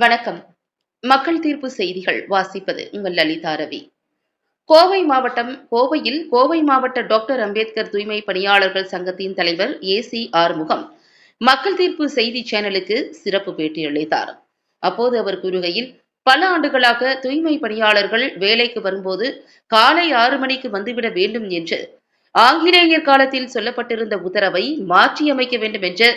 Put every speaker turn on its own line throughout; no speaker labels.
வணக்கம். மக்கள் தீர்ப்பு செய்திகள் வாசிப்பது உங்கள் லலிதா ரவி. கோவை மாவட்டம் கோவையில் கோவை மாவட்ட டாக்டர் அம்பேத்கர் தூய்மை பணியாளர்கள் சங்கத்தின் தலைவர் ஏ சி ஆறுமுகம் மக்கள் தீர்ப்பு செய்தி சேனலுக்கு சிறப்பு பேட்டியளித்தார் அப்போது அவர் கூறுகையில் பல ஆண்டுகளாக தூய்மை பணியாளர்கள் வேலைக்கு வரும்போது காலை ஆறு மணிக்கு வந்துவிட வேண்டும் என்று ஆங்கிலேயர் காலத்தில் சொல்லப்பட்டிருந்த உத்தரவை மாற்றியமைக்க வேண்டும் என்று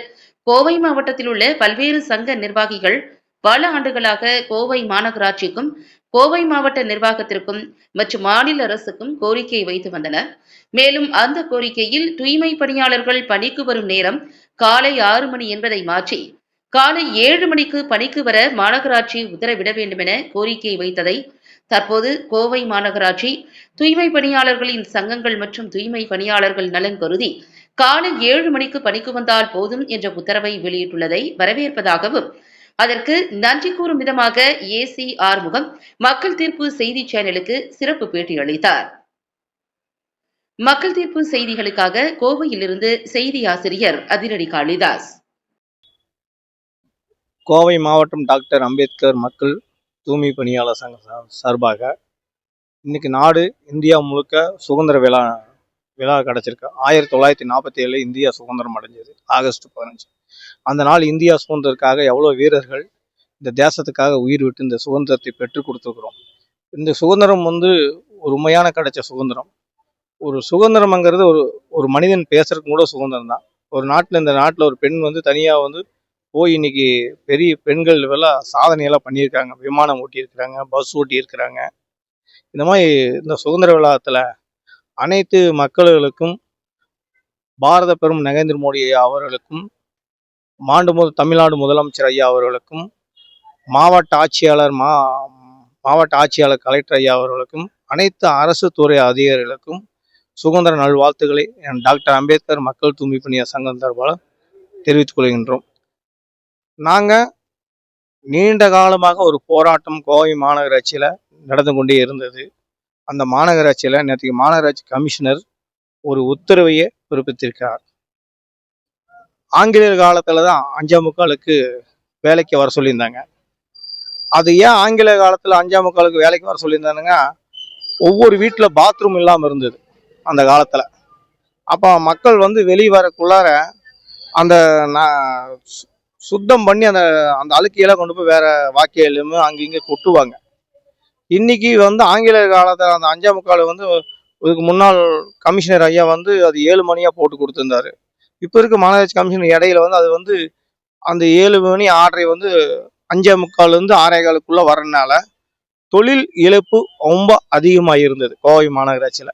கோவை மாவட்டத்தில் உள்ள பல்வேறு சங்க நிர்வாகிகள் பல ஆண்டுகளாக கோவை மாநகராட்சிக்கும் கோவை மாவட்ட நிர்வாகத்திற்கும் மற்றும் மாநில அரசுக்கும் கோரிக்கை வைத்து வந்தனர். மேலும் அந்த கோரிக்கையில் தூய்மை பணியாளர்கள் பணிக்கு வரும் நேரம் காலை ஆறு மணி என்பதை மாற்றி காலை ஏழு மணிக்கு பணிக்கு வர மாநகராட்சி உத்தரவிட வேண்டும் என கோரிக்கை வைத்ததை தற்போது கோவை மாநகராட்சி தூய்மை பணியாளர்களின் சங்கங்கள் மற்றும் தூய்மை பணியாளர்கள் நலன் கருதி காலை ஏழு மணிக்கு பணிக்கு வந்தால் போதும் என்ற உத்தரவை வெளியிட்டுள்ளதை வரவேற்பதாகவும் அதற்கு நன்றி கூறும் விதமாக ஏசி ஆறுமுகம் மக்கள் தீர்ப்பு செய்தி சேனலுக்கு சிறப்பு பேட்டி அளித்தார். மக்கள் தீர்ப்பு செய்திகளுக்காக கோவையிலிருந்து செய்தி ஆசிரியர் அதிரடி காளிதாஸ்.
கோவை மாவட்டம் டாக்டர் அம்பேத்கர் மக்கள் தூய்மை பணியாளர் சங்க சார்பாக இன்னைக்கு நாடு இந்தியா முழுக்க சுதந்திர விழா விழா கிடச்சிருக்கு. ஆயிரத்தி தொள்ளாயிரத்தி நாற்பத்தி ஏழு இந்தியா சுதந்திரம் அடைஞ்சது ஆகஸ்ட் பதினஞ்சு. அந்த நாள் இந்தியா சுதந்திரத்துக்காக எவ்வளோ வீரர்கள் இந்த தேசத்துக்காக உயிர் விட்டு இந்த சுதந்திரத்தை பெற்றுக் கொடுத்துருக்குறோம். இந்த சுதந்திரம் வந்து ஒரு உண்மையான கிடைச்ச சுதந்திரம். ஒரு சுதந்திரம்ங்கிறது ஒரு ஒரு மனிதன் பேசுறதுக்கு கூட சுதந்திரம் தான். ஒரு நாட்டில் இந்த நாட்டில் ஒரு பெண் வந்து தனியாக வந்து போய் இன்னைக்கு பெரிய பெண்கள் எல்லாம் சாதனையெல்லாம் பண்ணியிருக்காங்க. விமானம் ஓட்டியிருக்கிறாங்க பஸ் ஓட்டியிருக்கிறாங்க. இந்த மாதிரி இந்த சுதந்திர விழாத்தில் அனைத்து மக்களுக்கும் பாரத பெரும் நரேந்திர மோடி அவர்களுக்கும் மாண்டு முதல் தமிழ்நாடு முதலமைச்சர் ஐயா அவர்களுக்கும் மாவட்ட ஆட்சியாளர் மா மாவட்ட ஆட்சியாளர் கலெக்டர் ஐயா அவர்களுக்கும் அனைத்து அரசு துறை அதிகாரிகளுக்கும் சுதந்திர நல்வாழ்த்துக்களை என் டாக்டர் அம்பேத்கர் மக்கள் தூய்மை பணிய சங்கம் சார்பாக தெரிவித்துக் கொள்கின்றோம். நாங்கள் நீண்ட காலமாக ஒரு போராட்டம் கோவை மாநகராட்சியில் நடந்து கொண்டே இருந்தது. அந்த மாநகராட்சியில் நேற்று மாநகராட்சி கமிஷனர் ஒரு உத்தரவையை பிறப்பித்திருக்கிறார். ஆங்கிலேயர் காலத்தில் தான் அஞ்சாம் முக்காலுக்கு வேலைக்கு வர சொல்லியிருந்தாங்க. அது ஏன் ஆங்கிலேய காலத்தில் அஞ்சாம் முக்காலுக்கு வேலைக்கு வர சொல்லியிருந்தானுங்க? ஒவ்வொரு வீட்டில் பாத்ரூம் இல்லாமல் இருந்தது அந்த காலத்தில். அப்போ மக்கள் வந்து வெளியே வரக்குள்ளார அந்த சு- சுத்தம் பண்ணி அந்த அந்த அழுக்கையெல்லாம் கொண்டு போய் வேற வாக்கியிலும் அங்கங்க கொட்டுவாங்க. இன்னைக்கு வந்து ஆங்கிலேயர் காலத்தில் அந்த அஞ்சாம் முக்கால் வந்து இதுக்கு முன்னாள் கமிஷனர் ஐயா வந்து அது ஏழு மணியாக போட்டு கொடுத்துருந்தாரு. இப்போ இருக்க மாநகராட்சி கமிஷன் இடையில வந்து அது வந்து அந்த ஏழு மணி ஆறரை வந்து அஞ்சே முக்கால்லேருந்து ஆறே காலுக்குள்ளே வரனால தொழில் இழப்பு ரொம்ப அதிகமாக இருந்தது கோவை மாநகராட்சியில்.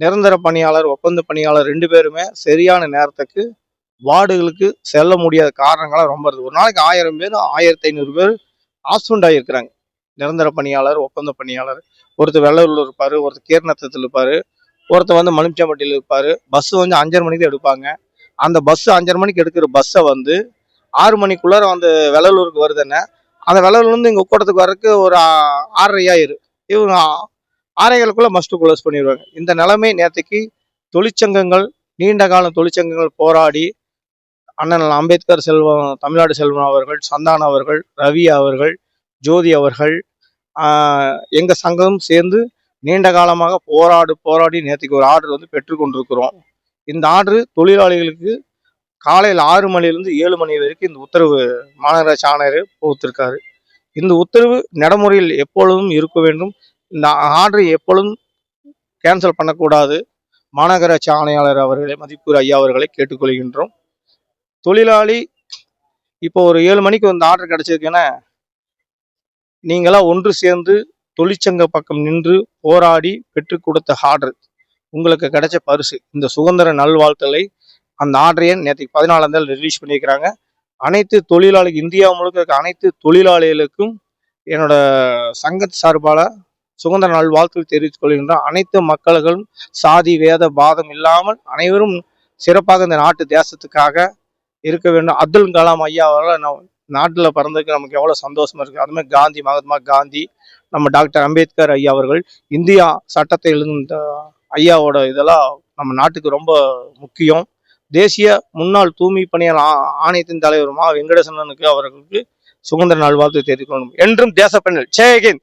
நிரந்தர பணியாளர் ஒப்பந்த பணியாளர் ரெண்டு பேருமே சரியான நேரத்துக்கு வார்டுகளுக்கு செல்ல முடியாத காரணங்களாக ரொம்ப இருக்குது ஒரு நாளைக்கு ஆயிரம் பேர் ஆயிரத்தி ஐநூறு பேர் ஆஸ்பெண்ட் ஆகியிருக்கிறாங்க நிரந்தர பணியாளர் ஒப்பந்த பணியாளர் ஒருத்தர் வெள்ளூரில் இருப்பார் ஒருத்தர் கீர்நத்தத்தில் இருப்பார் ஒருத்தர் வந்து மலுமிச்சம்பட்டியில் இருப்பார் பஸ்ஸு வந்து அஞ்சரை மணிக்கு தான் எடுப்பாங்க. அந்த பஸ் அஞ்சரை மணிக்கு எடுக்கிற பஸ்ஸை வந்து ஆறு மணிக்குள்ளார அந்த வெள்ளலூருக்கு வருதுன்னு அந்த வெள்ளலூர்லேருந்து இங்கே கூட்டத்துக்கு வரக்கு ஒரு ஆறரை ஆயிரு இவங்க ஆ- மஸ்ட்டு மஸ்ட் க்ளோஸ் பண்ணிடுவாங்க. இந்த நிலைமை நேற்றுக்கு தொழிற்சங்கங்கள் நீண்ட காலம் தொழிற்சங்கங்கள் போராடி அண்ணன் அம்பேத்கர் செல்வம் தமிழ்நாடு செல்வம் அவர்கள் சந்தானம் அவர்கள் ரவி அவர்கள் ஜோதி அவர்கள் எங்கள் சங்கமும் சங்கம் சேர்ந்து நீண்ட காலமாக போராடு போராடி நேற்றுக்கு ஒரு ஆர்டர் வந்து பெற்றுக்கொண்டிருக்கிறோம். இந்த ஆர்டர் தொழிலாளிகளுக்கு காலையில் ஆறு மணிலேருந்து ஏழு மணி வரைக்கும் இந்த உத்தரவு மாநகராட்சி ஆணையர் போத்திருக்காரு இந்த உத்தரவு நடைமுறையில் எப்பொழுதும் இருக்க வேண்டும். இந்த ஆர்டரை எப்பொழுதும் கேன்சல் பண்ணக்கூடாது. மாநகராட்சி ஆணையாளர் அவர்களை மதிப்பூர் ஐயா அவர்களை கேட்டுக்கொள்கின்றோம். தொழிலாளி இப்போ ஒரு ஏழு மணிக்கு வந்து ஆர்டர் கிடைச்சிருக்குன்னா நீங்களாம் ஒன்று சேர்ந்து தொழிற்சங்க பக்கம் நின்று போராடி பெற்றுக் கொடுத்த ஆர்டர். உங்களுக்கு கிடைச்ச பரிசு. இந்த சுதந்திர நல்வாழ்த்தலை அந்த ஆர்டரையே நேற்றுக்கு பதினாலாம் தேதி ரிலீஸ் பண்ணியிருக்கிறாங்க. அனைத்து தொழிலாளி இந்தியா முழுக்க இருக்க அனைத்து தொழிலாளிகளுக்கும் என்னோட சங்க சார்பால் சுதந்திர நாள் வாழ்த்து தெரிவித்துக் கொள்கின்றோம். அனைத்து மக்களும் சாதி வேத பாதம் இல்லாமல் அனைவரும் சிறப்பாக இந்த நாட்டு தேசத்துக்காக இருக்க வேண்டும். அப்துல் கலாம் ஐயா அவர்கள் நம்ம நாட்டில் பிறந்ததுக்கு நமக்கு எவ்வளோ சந்தோஷமா இருக்குது அதுமாதிரி காந்தி மகாத்மா காந்தி நம்ம டாக்டர் அம்பேத்கர் ஐயா அவர்கள் இந்தியா சட்டத்தை எழுந்த ஐயாவோட இதெல்லாம் நம்ம நாட்டுக்கு ரொம்ப முக்கியம். தேசிய முன்னாள் தூய்மை பணியாளர் ஆணையத்தின் தலைவர் மா வெங்கடேசனனுக்கு அவர்களுக்கு சுதந்திர நாள் வாழ்த்து தெரிவிக்கணும் என்றும் தேசப்பெண்கள் ஜெயகிந்த்